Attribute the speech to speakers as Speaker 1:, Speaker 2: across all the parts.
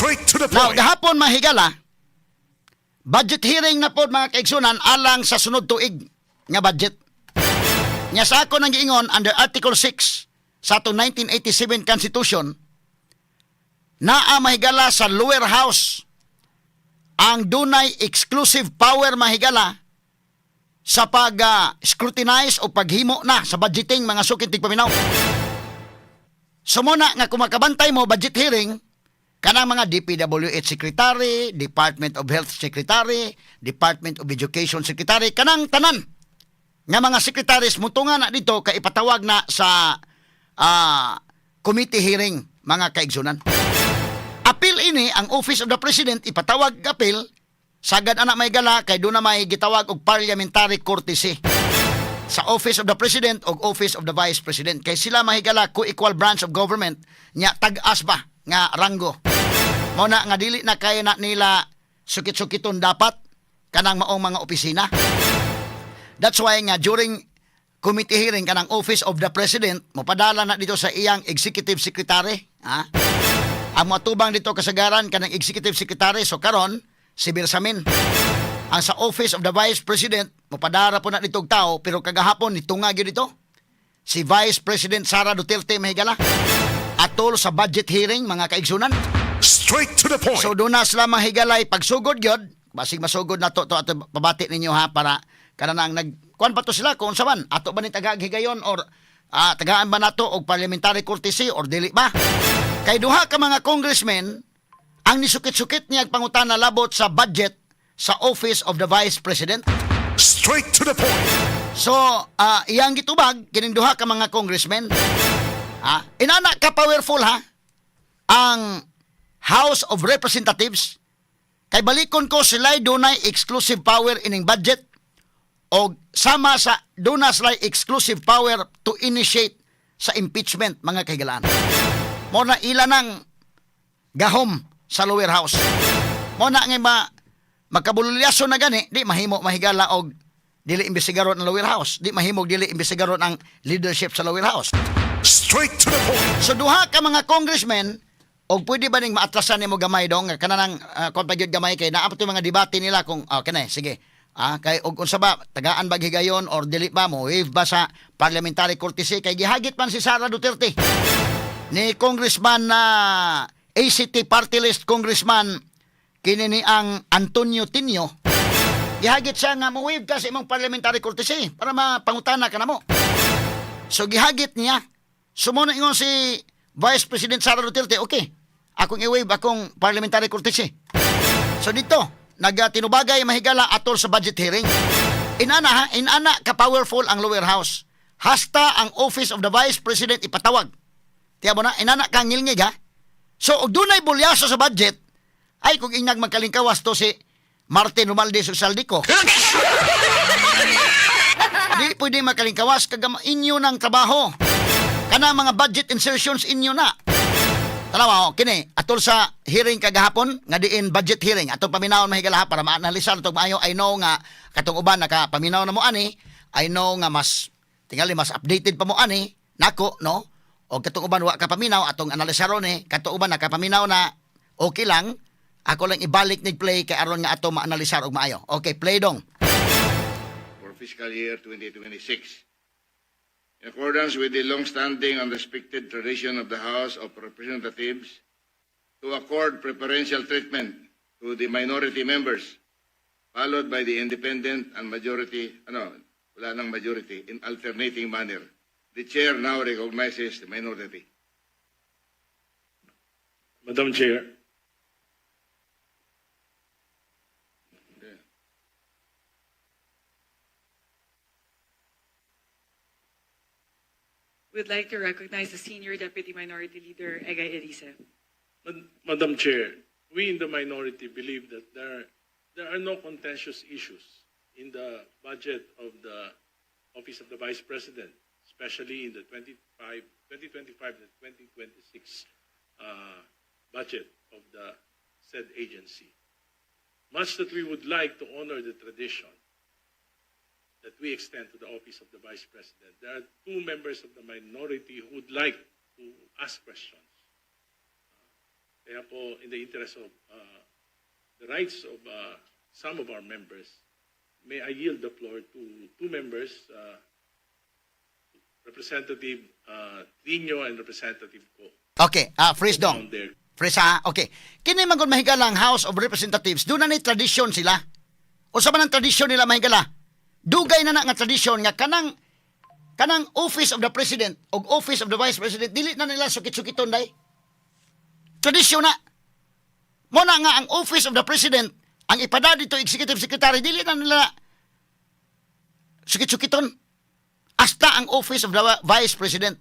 Speaker 1: Straight to the
Speaker 2: Now,
Speaker 1: point.
Speaker 2: gahapon mahigala, budget hearing na po mga kaigsunan alang sa sunod tuig nga budget. Nya sa ako nang giingon under Article 6 sa atong 1987 Constitution, naa mahigala sa lower house ang dunay exclusive power mahigala sa pag-scrutinize o paghimo na sa budgeting mga sukintig paminaw. Sumuna nga kung makabantay mo budget hearing, kanang mga DPWH Secretary, Department of Health Secretary, Department of Education Secretary, kanang tanan nga mga secretaries mutunga na dito kay ipatawag na sa ah, committee hearing mga kaigsunan. Appeal ini ang Office of the President ipatawag appeal sagad anak may gala kay doon na may gitawag og parliamentary courtesy sa Office of the President o Office of the Vice President kay sila mahigala ko equal branch of government nya tag-as ba nga ranggo mo na nga dili na kaya na nila sukit-sukiton dapat kanang maong mga opisina that's why nga during committee hearing kanang Office of the President mopadala na dito sa iyang executive secretary ha ang mga tubang dito kasagaran kanang executive secretary so karon si Birsamin ang sa Office of the Vice President, mupadara po na nitong tao, pero kagahapon nitunga gyud dito. Si Vice President Sara Duterte mahigala. Atol sa budget hearing, mga kaigsunan.
Speaker 1: Straight to the point.
Speaker 2: So doon na sila mahigalay pagsugod gyud. Basig masugod na to, to ato pabati ninyo ha para kanang nag kuan pa to sila kung saban ato ba ni tagag higayon or ah, tagaan ba nato og parliamentary courtesy or dili ba? Kay duha ka mga congressmen ang nisukit-sukit niya pangutana labot sa budget sa Office of the Vice President.
Speaker 1: Straight to the point.
Speaker 2: So, ah, iyang gitubag kining duha ka mga congressmen. Ha? Inana ka powerful ha ang House of Representatives kay balikon ko sila dunay exclusive power ining budget o sama sa duna sila exclusive power to initiate sa impeachment mga kahigalaan. Mo na ila ng gahom sa lower house. Mo na nga ma magkabululyaso na gani, di mahimo mahigala og dili imbestigaron ang lower house. Di mahimo dili imbestigaron ang leadership sa lower house.
Speaker 1: Straight to the point.
Speaker 2: So duha ka mga congressmen og pwede ba ning maatrasan nimo gamay dong? Kanang uh, kon gamay kay naa to mga debate nila kung ah kanay sige. Ah kay og unsa ba tagaan ba higayon or dili ba mo wave ba sa parliamentary courtesy? Kay gihagit man si Sara Duterte ni congressman na ACT party list congressman kini ni ang Antonio Tinio. Gihagit siya nga mo wave ka sa imong parliamentary courtesy para mapangutana ka na mo. So gihagit niya. Sumunod ingon si Vice President Sara Duterte, okay, akong i-waive akong parliamentary courtesy. So dito, nagatinubagay mahigala atol sa budget hearing. Inana ha, inana ka powerful ang lower house. Hasta ang office of the Vice President ipatawag. Tiya mo na, inana ka ngilngig ha. So, og dunay bulyaso sa budget, ay kung inyag magkalingkawas to si Martin Romaldes ug Saldico. Di pwede makalingkawas kagam inyo ng trabaho. Kana mga budget insertions inyo na. Tanawa, oh, kini atol sa hearing kagahapon nga diin budget hearing. Atong paminawon mahigala para maanalisar tong maayo I know nga katong uban naka paminaw na mo ani I know nga mas tingali mas updated pa mo ani nako no? O katong uban wa ka paminaw atong analisaron ni katong uban nakapaminaw na okay lang ako lang ibalik ni play kay aron nga ato maanalisar og maayo. Okay play dong.
Speaker 3: For fiscal year 2026. In accordance with the long-standing and respected tradition of the House of Representatives to accord preferential treatment to the minority members, followed by the independent and majority, ano, wala nang majority, in alternating manner. The chair now recognizes the minority.
Speaker 4: Madam Chair,
Speaker 5: We'd like to recognize the Senior Deputy Minority Leader, Egay Elise.
Speaker 4: Madam Chair, we in the minority believe that there, there are no contentious issues in the budget of the Office of the Vice President, especially in the 2025 and 2026 uh, budget of the said agency. Much that we would like to honor the tradition that we extend to the office of the Vice President. There are two members of the minority who would like to ask questions. Kaya po, in the interest of uh, the rights of uh, some of our members, may I yield the floor to two members, uh, Representative uh, Nino and Representative Ko.
Speaker 2: Okay, ah, freeze dong. Freeze ha, okay. Kini man gud mahigala ang House of Representatives, doon na ni tradisyon sila. O sa man ang tradisyon nila mahigala? Dugay na na nga tradisyon nga kanang kanang office of the president o office of the vice president dili na nila sukit-sukiton day. Tradisyon na. Mo na nga ang office of the president ang ipada dito executive secretary dili na nila sukit-sukiton. Hasta ang office of the vice president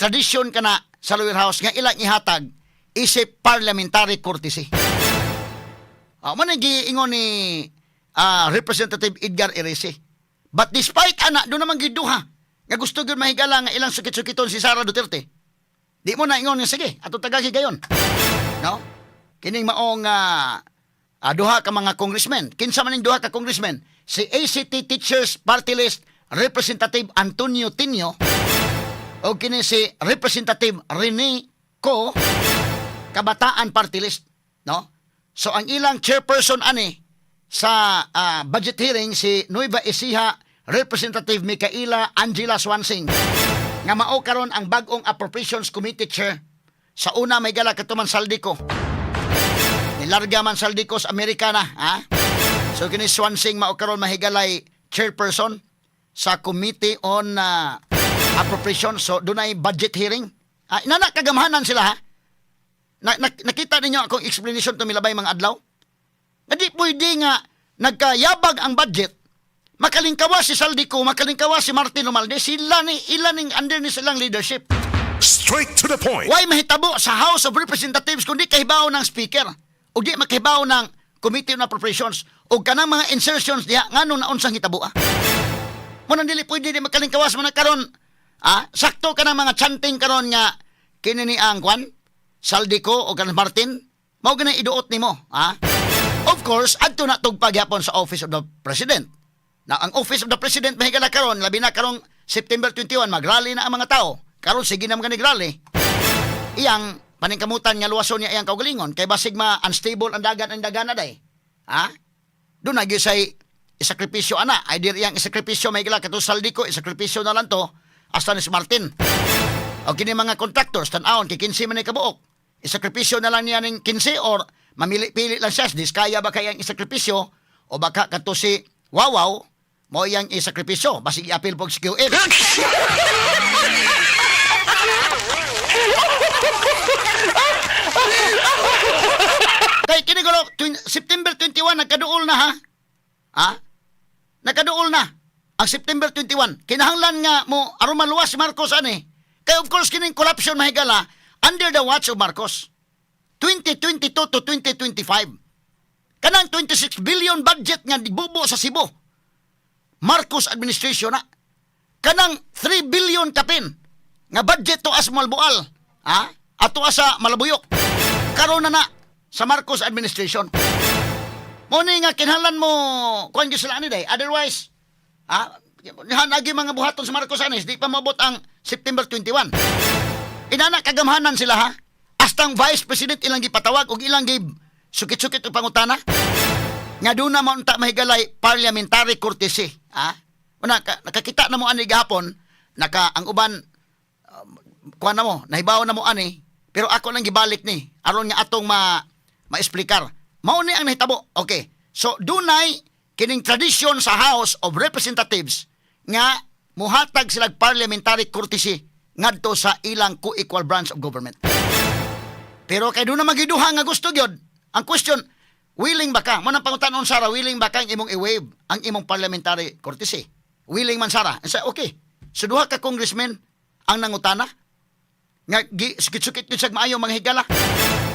Speaker 2: tradisyon ka na sa lower house nga ilang ihatag isip parliamentary courtesy. Uh, man giingon ni ah, Representative Edgar Erese. But despite ana, doon naman giduha nga gusto gyud mahigala nga ilang sukit-sukiton si Sara Duterte. Di mo na ingon nga sige, ato tagagi gayon. No? Kining maong ah, ah, duha ka mga congressmen. Kinsa man ning duha ka congressmen? Si ACT Teachers Party List Representative Antonio Tinio o kini si Representative Rene Co Kabataan Party List, no? So ang ilang chairperson ani sa ah, budget hearing si Nueva Ecija Representative Micaela Angela Swansing nga mao karon ang bag-ong Appropriations Committee Chair. Sa una may gala katuman Saldico nilarga man Saldico sa Amerikana ha? So kini Swansing mao karon mahigalay chairperson sa Committee on ah, Appropriations. So dunay budget hearing. Ah, inana kagamhanan sila ha? Na, na- nakita ninyo akong explanation to milabay mga adlaw hindi pwede nga nagkayabag ang budget makalingkawa si Saldico makalingkawa si Martin Romalde sila ni ilan ning under ni silang leadership
Speaker 1: Straight to the point.
Speaker 2: Why mahitabo sa House of Representatives kundi kahibaw ng Speaker o di makahibaw ng Committee on Appropriations o kanang mga insertions diha ngano na unsang hitabo ah. Mo nang dili pwede di makalingkawas man karon ah sakto ka ng mga chanting karon nga kini ni ang kwan Saldico o kanang Martin mao ganay iduot nimo ah. Of course adto na tugpag yapon sa Office of the President. Na ang Office of the President mahigala karon labi na karong September 21 magrally na ang mga tao. Karon sige na mga nagrally. Iyang paningkamutan nga luwason niya iyang kaugalingon kay basig ma unstable ang dagat ang dagana day. Ha? Doon na say isakripisyo ana. Ay dir iyang isakripisyo may gila kato saldiko isakripisyo na lang to hasta ni Martin. O kini mga contractors tan-awon kay 15 man ni kabuok. Isakripisyo na lang niya ning 15 or mamili-pili lang siya diskaya ba kaya ang isakripisyo o baka kato si Wawaw mo iyang isakripisyo basig i-appeal pog si QM. Kay kini gulo twin- September 21 nagkaduol na ha. Ha? Nagkaduol na. Ang September 21. Kinahanglan nga mo aron maluwas si Marcos ani. Kay of course kining corruption mahigala under the watch of Marcos. 2022 to 2025. Kanang 26 billion budget nga dibubo sa Cebu. Marcos administration na. Kanang 3 billion kapin nga budget to as Malbual. Ha? Ato sa Malabuyok. Karon na na sa Marcos administration. Muni nga kinahanglan mo kuan gyud sila ani day. Otherwise, ha? Hanagi mga buhaton sa Marcos anis, di pa mabot ang September 21. Inana kagamhanan sila ha. Astang Vice President ilang gipatawag ug ilang gi sukit-sukit og pangutana. Nga doon na mo unta mahigalay parliamentary courtesy. Ha? Una, ka, nakakita na mo ani gahapon, naka ang uban kuha na mo, nahibaw na mo ani, pero ako lang gibalik ni, aron nga atong ma maesplikar. Mao ni ang nahitabo. Okay. So dunay kining tradisyon sa House of Representatives nga muhatag sila og parliamentary courtesy ngadto sa ilang co-equal branch of government. Pero kay doon na magiduha nga gusto gyud. Ang question, willing ba ka? Manang pangutanon Sara, willing ba ka ang imong i-waive ang imong parliamentary courtesy? Willing man Sara. And say, okay. So duha ka congressmen ang nangutana nga sukit-sukit yun sa maayo mga higala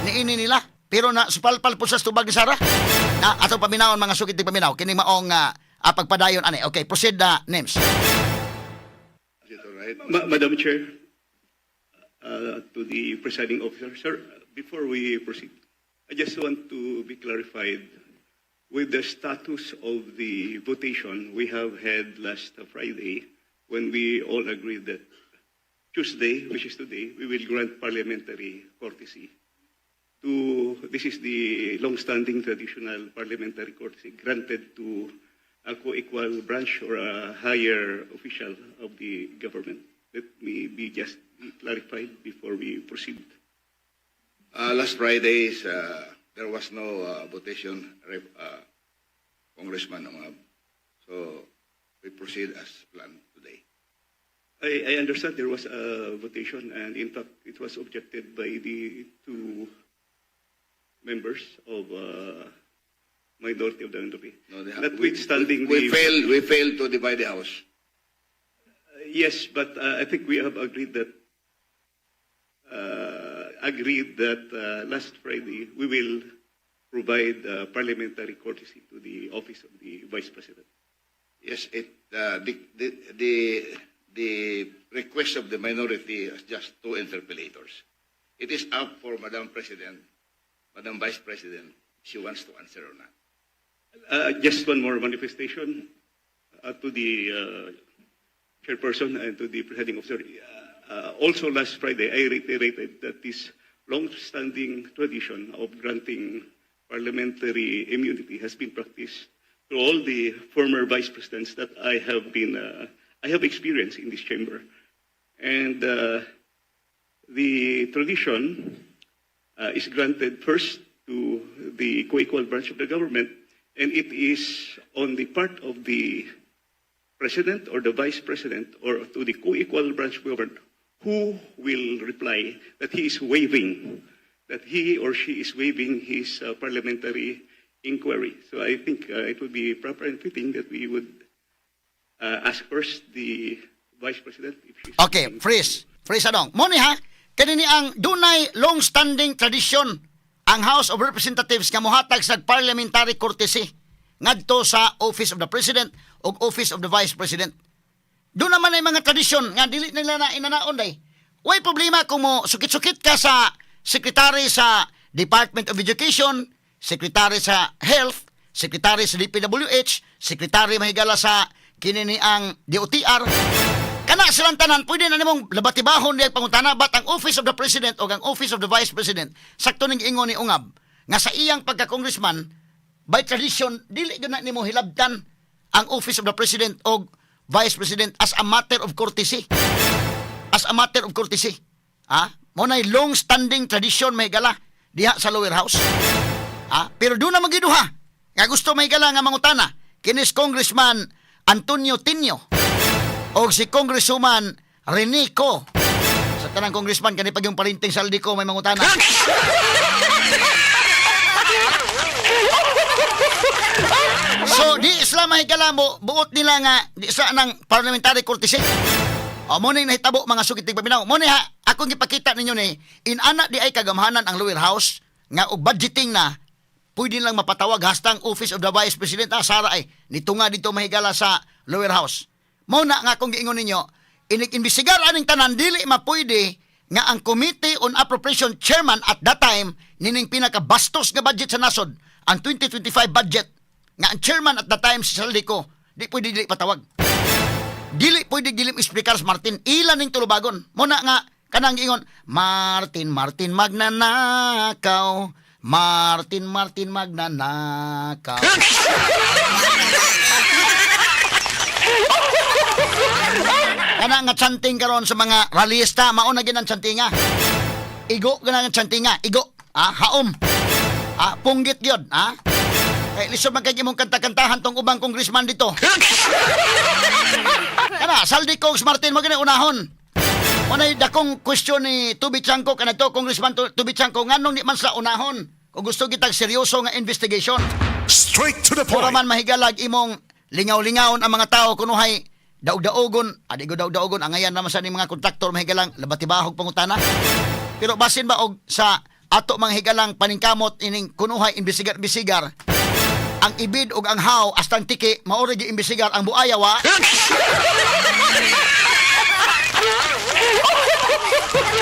Speaker 2: ni ini nila pero na supalpal po sa tubag ni Sara na ato paminawon mga sukit di paminaw kini maong uh, pagpadayon ani okay proceed na names
Speaker 3: all right?
Speaker 6: Ma- Madam Chair, uh, to the presiding officer, sir, before we proceed, I just want to be clarified with the status of the votation we have had last Friday when we all agreed that Tuesday, which is today, we will grant parliamentary courtesy. to, this is the long-standing traditional parliamentary courtesy granted to a co-equal branch or a higher official of the government. Let me be just clarified before we proceed.
Speaker 3: Uh, last Friday's, uh, there was no uh, votation, Rep- uh, Congressman. So we proceed as planned today.
Speaker 6: I, I understand there was a votation, and in fact, it was objected by the two members of uh, minority of the NDP.
Speaker 3: No, they
Speaker 6: Notwithstanding
Speaker 3: we, we,
Speaker 6: the
Speaker 3: failed, we failed to divide the house.
Speaker 6: yes, but uh, I think we have agreed that uh, agreed that uh, last Friday we will provide uh, parliamentary courtesy to the office of the vice president.
Speaker 3: Yes, it, uh, the, the, the, the request of the minority is just two interpellators. It is up for Madam President, Madam Vice President, she wants to answer or not.
Speaker 6: Uh, just one more manifestation uh, to the uh, chairperson and to the presiding officer. Uh, also, last Friday, I reiterated that this long-standing tradition of granting parliamentary immunity has been practiced to all the former vice presidents that I have been, uh, I have experienced in this chamber, and uh, the tradition uh, is granted first to the co-equal branch of the government, and it is on the part of the president or the vice president or to the co-equal branch of government who will reply that he is waiving, that he or she is waiving his uh, parliamentary inquiry. So I think uh, it would be proper and fitting that we would uh, ask first the vice president if she's
Speaker 2: Okay, freeze. Freeze anong. Mo ni ha, kanini ang dunay long-standing tradisyon ang House of Representatives nga mohatag sa parliamentary courtesy ngadto sa Office of the President ug Office of the Vice President. Doon naman ay mga tradisyon nga dili nila na inanaon day. Way problema kung mo sukit-sukit ka sa sekretary sa Department of Education, sekretary sa Health, sekretary sa DPWH, sekretary mahigala sa kinini ang DOTR. Kana silang tanan, pwede na nimong labatibahon diya pangutana bat ang Office of the President o ang Office of the Vice President sakto ning ingon ni Ungab nga sa iyang pagka-congressman by tradition dili gyud na nimo hilabtan ang Office of the President o Vice President as a matter of courtesy. As a matter of courtesy. Ha? Mo nay long standing tradition may gala diha sa lower house. Ha? Pero doon na magiduha. Nga gusto may gala nga mangutana. Kinis Congressman Antonio Tinio o si Congresswoman Renico. Sa tanang congressman, kani pag yung parinting saldi ko, may mangutana. so, di isla mahigala mo, buot nila nga, di isla ng parliamentary courtesy. O, mo na yung nahitabo mga sukitig paminaw. Mo ha, akong ipakita ninyo ni, inana di ay kagamhanan ang lower house, nga og budgeting na, pwede lang mapatawag hastang Office of the Vice President, ah, Sara ay, nito nga dito mahigala sa lower house. Mo na nga kung giingon ninyo, inig-imbestigar aning tanan dili mapuyde nga ang Committee on Appropriation Chairman at that time nining pinakabastos nga budget sa nasod ang 2025 budget nga ang chairman at that time si Saldico di pwede dili patawag dili pwede dili explicar Martin ilan ning tulubagon mo na nga kanang giingon Martin Martin magnanakaw Martin Martin magnanakaw Kana nga chanting karon sa mga rallyista, mao na ang chantinga. Igo ang chantinga, igo. Ah, haom. Ah, punggit gyud, ah. Kay lisod man kay imong kanta-kantahan tong ubang congressman dito. Kana, saldi ko Martin mo gani unahon. Unay dakong question ni Tubi Chanko kana to congressman Tu- Tubi Chanko nganong di man sa unahon. Kung gusto kitag seryoso nga investigation,
Speaker 1: Straight to the point.
Speaker 2: man mahigalag imong lingaw-lingawon ang mga tao kunuhay daog-daogon, adi ko daog-daogon angayan naman sa ni mga kontraktor mahigalang labatibahog pangutana. Pero basin ba og sa ato mga higalang paningkamot ining kunuhay imbisigar-bisigar ang ibid og ang haw astang tiki maori gi imbisigar ang buaya wa